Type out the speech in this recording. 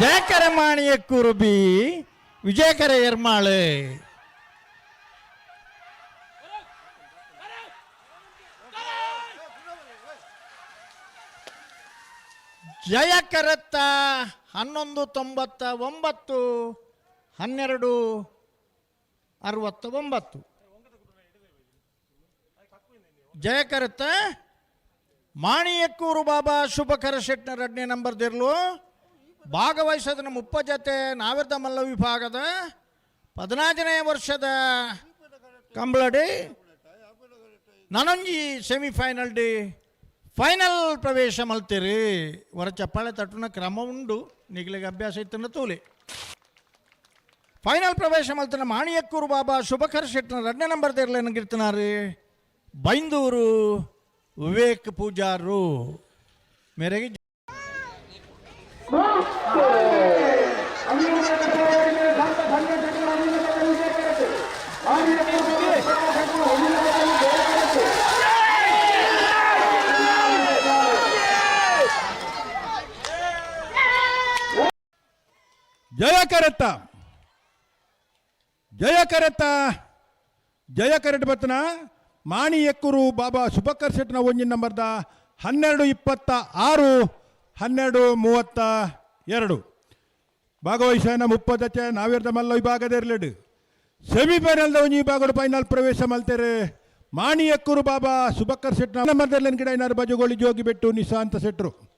ಜಯಕರ ಮಾಣಿಯ ಕುರುಬಿ ವಿಜಯಕರ ಎರ್ಮಾಳು. ಜಯಕರತ್ತ ಹನ್ನೊಂದು ತೊಂಬತ್ತ ಒಂಬತ್ತು ಹನ್ನೆರಡು ಅರವತ್ತ ಒಂಬತ್ತು. ಜಯಕರತ್ತ ಮಾಣಿಯಕ್ಕೂರು ಬಾಬಾ ಶುಭಕರ ಶೆಟ್ನ ಎರಡನೇ ನಂಬರ್ದಿರ್ಲು ನಮ್ಮ ಮುಪ್ಪ ಜತೆ ನಾವಿರ್ದ ಮಲ್ಲ ವಿಭಾಗದ ಪದಿನಾಜನೇ ವರ್ಷದ ಕಂಬಳಡಿ. ನನಂಜಿ ಸೆಮಿಫೈನಲ್ ಡಿ ಫೈನಲ್ ಪ್ರವೇಶ ಮಲ್ತೀರಿ. ಹೊರ ಚಪ್ಪಾಳೆ ತಟ್ಟುನ ಕ್ರಮ ಉಂಡು. ನಿಗ್ಲಿಗೆ ಅಭ್ಯಾಸ ಇತ್ತನ್ನ ತೂಲಿ. ಫೈನಲ್ ಪ್ರವೇಶ ಮಲ್ತಿನ ಮಾಣಿಯಕ್ಕೂರು ಬಾಬಾ ಶುಭಕರ ಶೆಟ್ನ ಎರಡನೇ ನಂಬರ್ ತೆರಲೇನಾಗಿರ್ತಾರಿ ಬೈಂದೂರು ವಿವೇಕ್ ಪೂಜಾರು ಮೇರೆಗೆ ಜಯ ಕರೆತ್ತ ಜಯ ಕರೆತ್ತ ಜಯ ಕರೆಟ್ ಬತ್ತನ ಮಾಣಿ ಎಕ್ಕೂರು ಬಾಬಾ ಸುಭಕರ್ ಸೆಟ್ನ ಒಂಜಿನ ನಂಬರ್ದ ಹನ್ನೆರಡು ಇಪ್ಪತ್ತ ಆರು, ಹನ್ನೆರಡು ಮೂವತ್ತ ಎರಡು. ಭಾಗವಹಿಸನ ಮುಪ್ಪದಚೆ ನಾವಿರ್ದ ಮಲ್ಲ ವಿಭಾಗದ ಇರಲಿಡು. ಸೆಮಿಫೈನಲ್ದ ಒಂಜಿ ವಿಭಾಗದ ಫೈನಲ್ ಪ್ರವೇಶ ಮಲ್ತೇರೆ. ಮಾಣಿ ಎಕ್ಕೂರು ಬಾಬಾ ಸುಬಕರ್ ಶೆಟ್ಟಿನ ನಂಬರ್ದಲ್ಲಿ ಗಿಡ ಏನಾರು ಬಜುಗೋಳಿ ಜೋಗಿ ಬೆಟ್ಟು ನಿಶಾಂತ ಸೆಟ್ರು